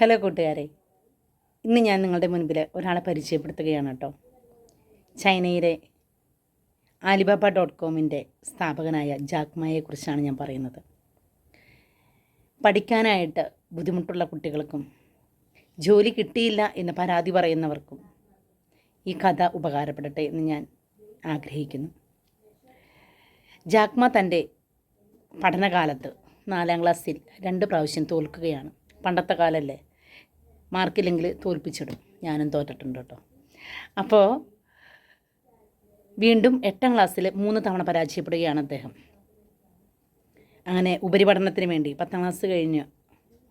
Hello കൂട്ടുകാരെ. ഇന്ന് ഞാൻ നിങ്ങളുടെ മുൻപിൽ ഒരാളെ പരിചയപ്പെടുത്തുകയാണ് കേട്ടോ. ചൈനയിലെ ആലിബാബ ഡോട്ട് കോമിന്റെ സ്ഥാപകനായ ജാക്മയെക്കുറിച്ചാണ് ഞാൻ പറയുന്നത്. പഠിക്കാനായിട്ട് ബുദ്ധിമുട്ടുള്ള കുട്ടികൾക്കും ജോലി കിട്ടിയില്ല എന്ന് പരാതി പറയുന്നവർക്കും ഈ കഥ ഉപകാരപ്പെടട്ടെ എന്ന് ഞാൻ ആഗ്രഹിക്കുന്നു. ജാക്മ തന്റെ പഠനകാലത്ത് നാലാം ക്ലാസ്സിൽ രണ്ട് പ്രാവശ്യം തോൽക്കുകയാണ്. പണ്ടത്തെ കാലമല്ലേ മാർക്കില്ലെങ്കിൽ തോൽപ്പിച്ചിടും. ഞാനും തോറ്റിട്ടുണ്ട് കേട്ടോ. അപ്പോൾ വീണ്ടും എട്ടാം ക്ലാസ്സിൽ മൂന്ന് തവണ പരാജയപ്പെടുകയാണ് അദ്ദേഹം. അങ്ങനെ ഉപരിപഠനത്തിന് വേണ്ടി പത്താം ക്ലാസ് കഴിഞ്ഞ്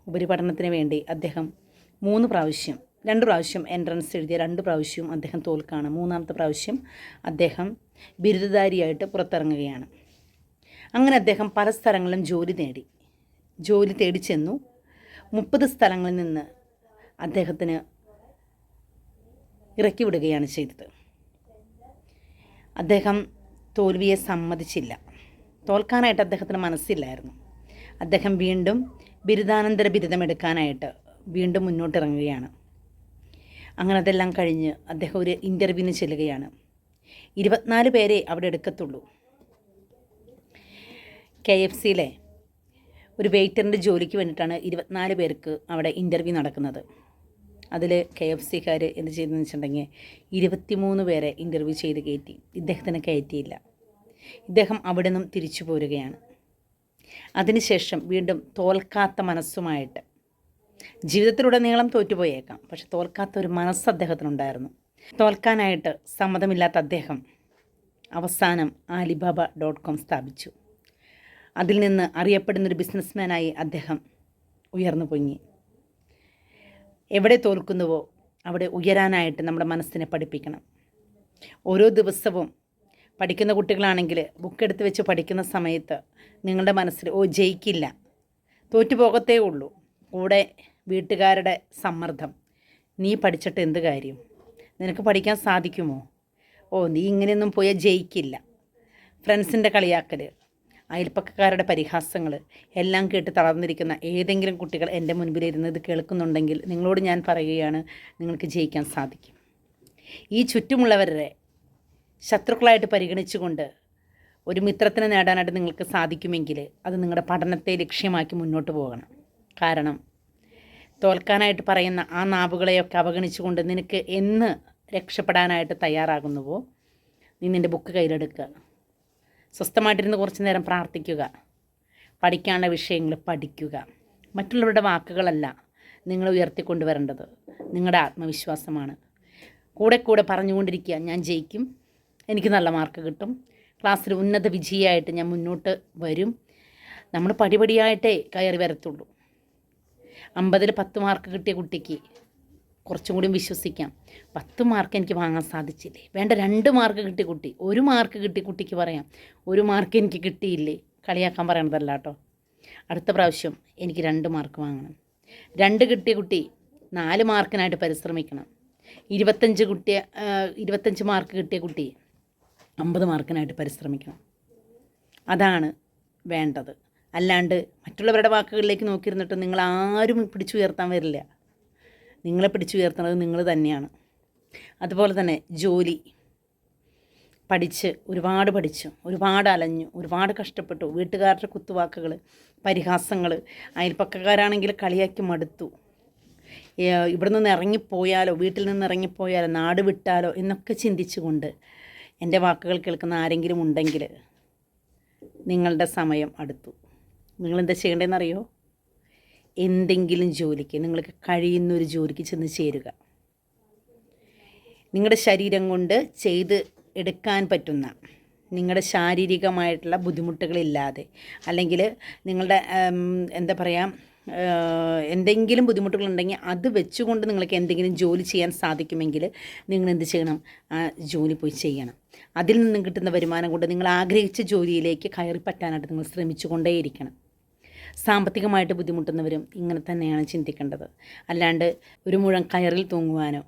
ഉപരിപഠനത്തിന് വേണ്ടി അദ്ദേഹം മൂന്ന് പ്രാവശ്യം രണ്ട് പ്രാവശ്യം എൻട്രൻസ് എഴുതിയ രണ്ട് പ്രാവശ്യവും അദ്ദേഹം തോൽക്കാണ്. മൂന്നാമത്തെ പ്രാവശ്യം അദ്ദേഹം ബിരുദധാരിയായിട്ട് പുറത്തിറങ്ങുകയാണ്. അങ്ങനെ അദ്ദേഹം പല സ്ഥലങ്ങളിലും ജോലി നേടി. ജോലി തേടി ചെന്നു. മുപ്പത് സ്ഥലങ്ങളിൽ നിന്ന് അദ്ദേഹത്തിന് ഇറക്കി വിടുകയാണ് ചെയ്തത്. അദ്ദേഹം തോൽവിയെ സമ്മതിച്ചില്ല. തോൽക്കാനായിട്ട് അദ്ദേഹത്തിന് മനസ്സില്ലായിരുന്നു. അദ്ദേഹം വീണ്ടും ബിരുദാനന്തര ബിരുദമെടുക്കാനായിട്ട് വീണ്ടും മുന്നോട്ടിറങ്ങുകയാണ്. അങ്ങനെ അതെല്ലാം കഴിഞ്ഞ് അദ്ദേഹം ഒരു ഇന്റർവ്യൂവിന് ചെല്ലുകയാണ്. ഇരുപത്തിനാല് പേരെ അവിടെ എടുക്കത്തുള്ളൂ. കെ എഫ് സിയിലെ ഒരു വെയിറ്ററിന്റെ ജോലിക്ക് വേണ്ടിയിട്ടാണ് ഇരുപത്തിനാല് പേർക്ക് അവിടെ ഇന്റർവ്യൂ നടക്കുന്നത്. അതിൽ കെ എഫ് സിക്കാർ എന്ത് ചെയ്തെന്ന് വെച്ചിട്ടുണ്ടെങ്കിൽ ഇരുപത്തിമൂന്ന് പേരെ ഇന്റർവ്യൂ ചെയ്ത് കയറ്റി. ഇദ്ദേഹത്തിന് കയറ്റിയില്ല. ഇദ്ദേഹം അവിടെ നിന്നും തിരിച്ചു പോരുകയാണ്. അതിനുശേഷം വീണ്ടും തോൽക്കാത്ത മനസ്സുമായിട്ട് ജീവിതത്തിലുടനീളം തോറ്റുപോയേക്കാം. പക്ഷെ തോൽക്കാത്ത ഒരു മനസ്സ് അദ്ദേഹത്തിനുണ്ടായിരുന്നു. തോൽക്കാനായിട്ട് സമ്മതമില്ലാത്ത അദ്ദേഹം അവസാനം ആലിബാബ ഡോട്ട് കോം സ്ഥാപിച്ചു. അതിൽ നിന്ന് അറിയപ്പെടുന്നൊരു ബിസിനസ്മാനായി അദ്ദേഹം ഉയർന്നു പൊങ്ങി. എവിടെ തോൽക്കുന്നുവോ അവിടെ ഉയരാനായിട്ട് നമ്മുടെ മനസ്സിനെ പഠിപ്പിക്കണം. ഓരോ ദിവസവും പഠിക്കുന്ന കുട്ടികളാണെങ്കിൽ ബുക്ക് എടുത്ത് വെച്ച് പഠിക്കുന്ന സമയത്ത് നിങ്ങളുടെ മനസ്സിൽ ഓ ജയിക്കില്ല. തോറ്റുപോകത്തേ ഉള്ളൂ. കൂടെ വീട്ടുകാരുടെ സമ്മർദ്ദം. നീ പഠിച്ചിട്ട് എന്ത് കാര്യം? നിനക്ക് പഠിക്കാൻ സാധിക്കുമോ? ഓ നീ ഇങ്ങനെയൊന്നും പോയാൽ ജയിക്കില്ല. ഫ്രണ്ട്സിന്റെ കളിയാക്കൽ അയൽപ്പക്കക്കാരുടെ പരിഹാസങ്ങൾ എല്ലാം കേട്ട് തളർന്നിരിക്കുന്ന ഏതെങ്കിലും കുട്ടികൾ എന്റെ മുൻപിലിരുന്ന് ഇത് കേൾക്കുന്നുണ്ടെങ്കിൽ നിങ്ങളോട് ഞാൻ പറയുകയാണ് നിങ്ങൾക്ക് ജയിക്കാൻ സാധിക്കും. ഈ ചുറ്റുമുള്ളവരെ ശത്രുക്കളായിട്ട് പരിഗണിച്ചുകൊണ്ട് ഒരു മിത്രത്തിനെ നേടാനായിട്ട് നിങ്ങൾക്ക് സാധിക്കുമെങ്കിൽ അത് നിങ്ങളുടെ പഠനത്തെ ലക്ഷ്യമാക്കി മുന്നോട്ട് പോകണം. കാരണം തോൽക്കാനായിട്ട് പറയുന്ന ആ നാവുകളെയൊക്കെ അവഗണിച്ചുകൊണ്ട് നിനക്ക് എന്ന് രക്ഷപ്പെടാനായിട്ട് തയ്യാറാകുന്നുവോ? നീ നിന്റെ ബുക്ക് കയ്യിലെടുക്കുക. സ്വസ്ഥമായിട്ടിരുന്ന് കുറച്ച് നേരം പ്രാർത്ഥിക്കുക. പഠിക്കാനുള്ള വിഷയങ്ങൾ പഠിക്കുക. മറ്റുള്ളവരുടെ വാക്കുകളല്ല നിങ്ങൾ ഉയർത്തിക്കൊണ്ടുവരേണ്ടത്. നിങ്ങളുടെ ആത്മവിശ്വാസമാണ്. കൂടെ കൂടെ പറഞ്ഞുകൊണ്ടിരിക്കുക ഞാൻ ജയിക്കും. എനിക്ക് നല്ല മാർക്ക് കിട്ടും. ക്ലാസ്സിൽ ഉന്നത വിജയമായിട്ട് ഞാൻ മുന്നോട്ട് വരും. നമ്മൾ പടിപടിയായിട്ടേ കയറി വരത്തുള്ളൂ. അമ്പതിൽ പത്ത് മാർക്ക് കിട്ടിയ കുട്ടിക്ക് കുറച്ചും കൂടി വിശ്വസിക്കാം. പത്ത് മാർക്ക് എനിക്ക് വാങ്ങാൻ സാധിച്ചില്ലേ? വേണ്ട രണ്ട് മാർക്ക് കിട്ടി കുട്ടി. ഒരു മാർക്ക് കിട്ടി കുട്ടിക്ക് പറയാം. ഒരു മാർക്ക് എനിക്ക് കിട്ടിയില്ലേ? കളിയാക്കാൻ പറയണതല്ല കേട്ടോ. അടുത്ത പ്രാവശ്യം എനിക്ക് രണ്ട് മാർക്ക് വാങ്ങണം. രണ്ട് കിട്ടിയ കുട്ടി നാല് മാർക്കിനായിട്ട് പരിശ്രമിക്കണം. ഇരുപത്തഞ്ച് കുട്ടിയ ഇരുപത്തഞ്ച് മാർക്ക് കിട്ടിയ കുട്ടി അമ്പത് മാർക്കിനായിട്ട് പരിശ്രമിക്കണം. അതാണ് വേണ്ടത്. അല്ലാണ്ട് മറ്റുള്ളവരുടെ വാക്കുകളിലേക്ക് നോക്കിയിരുന്നിട്ട് നിങ്ങൾ ആരും പിടിച്ചുയർത്താൻ വരില്ല. നിങ്ങളെ പിടിച്ചുയർത്തുന്നത് നിങ്ങൾ തന്നെയാണ്. അതുപോലെ തന്നെ ജോലി. പഠിച്ച് ഒരുപാട് പഠിച്ചു ഒരുപാട് അലഞ്ഞു ഒരുപാട് കഷ്ടപ്പെട്ടു. വീട്ടുകാരുടെ കുത്തുവാക്കുകൾ പരിഹാസങ്ങൾ അയൽപ്പക്കക്കാരാണെങ്കിൽ കളിയാക്കി മടുത്തു. ഇവിടെ നിന്ന് ഇറങ്ങിപ്പോയാലോ വീട്ടിൽ നിന്ന് ഇറങ്ങിപ്പോയാലോ നാട് വിട്ടാലോ എന്നൊക്കെ ചിന്തിച്ചുകൊണ്ട് എന്റെ വാക്കുകൾ കേൾക്കുന്ന ആരെങ്കിലും ഉണ്ടെങ്കിൽ നിങ്ങളുടെ സമയം അടുത്തു. നിങ്ങളെന്താ ചെയ്യേണ്ടതെന്നറിയോ? എന്തെങ്കിലും ജോലിക്ക് നിങ്ങൾക്ക് കഴിയുന്ന ഒരു ജോലിക്ക് ചെന്ന് ചേരുക. നിങ്ങളുടെ ശരീരം കൊണ്ട് ചെയ്ത് എടുക്കാൻ പറ്റുന്ന നിങ്ങളുടെ ശാരീരികമായിട്ടുള്ള ബുദ്ധിമുട്ടുകളില്ലാതെ അല്ലെങ്കിൽ നിങ്ങളുടെ എന്താ പറയുക എന്തെങ്കിലും ബുദ്ധിമുട്ടുകളുണ്ടെങ്കിൽ അത് വെച്ചുകൊണ്ട് നിങ്ങൾക്ക് എന്തെങ്കിലും ജോലി ചെയ്യാൻ സാധിക്കുമെങ്കിൽ നിങ്ങൾ എന്ത് ചെയ്യണം? ആ ജോലി പോയി ചെയ്യണം. അതിൽ നിന്നും കിട്ടുന്ന വരുമാനം കൊണ്ട് നിങ്ങൾ ആഗ്രഹിച്ച ജോലിയിലേക്ക് കയറി പറ്റാനായിട്ട് നിങ്ങൾ ശ്രമിച്ചുകൊണ്ടേയിരിക്കണം. സാമ്പത്തികമായിട്ട് ബുദ്ധിമുട്ടുന്നവരും ഇങ്ങനെ തന്നെയാണ് ചിന്തിക്കേണ്ടത്. അല്ലാണ്ട് ഒരു മുഴം കയറിൽ തൂങ്ങുവാനോ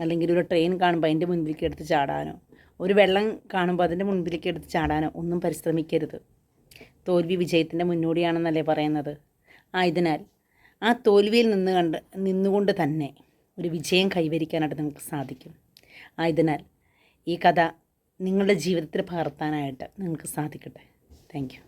അല്ലെങ്കിൽ ഒരു ട്രെയിൻ കാണുമ്പോൾ അതിന്റെ മുൻപിലേക്ക് എടുത്ത് ചാടാനോ ഒരു വെള്ളം കാണുമ്പോൾ അതിന്റെ മുൻപിലേക്ക് എടുത്ത് ചാടാനോ ഒന്നും പരിശ്രമിക്കരുത്. തോൽവി വിജയത്തിന്റെ മുന്നോടിയാണെന്നല്ലേ പറയുന്നത്? ആയതിനാൽ ആ തോൽവിയിൽ നിന്ന് കണ്ട് നിന്നുകൊണ്ട് തന്നെ ഒരു വിജയം കൈവരിക്കാനായിട്ട് നിങ്ങൾക്ക് സാധിക്കും. ആയതിനാൽ ഈ കഥ നിങ്ങളുടെ ജീവിതത്തിൽ പകർത്താനായിട്ട് നിങ്ങൾക്ക് സാധിക്കട്ടെ. താങ്ക്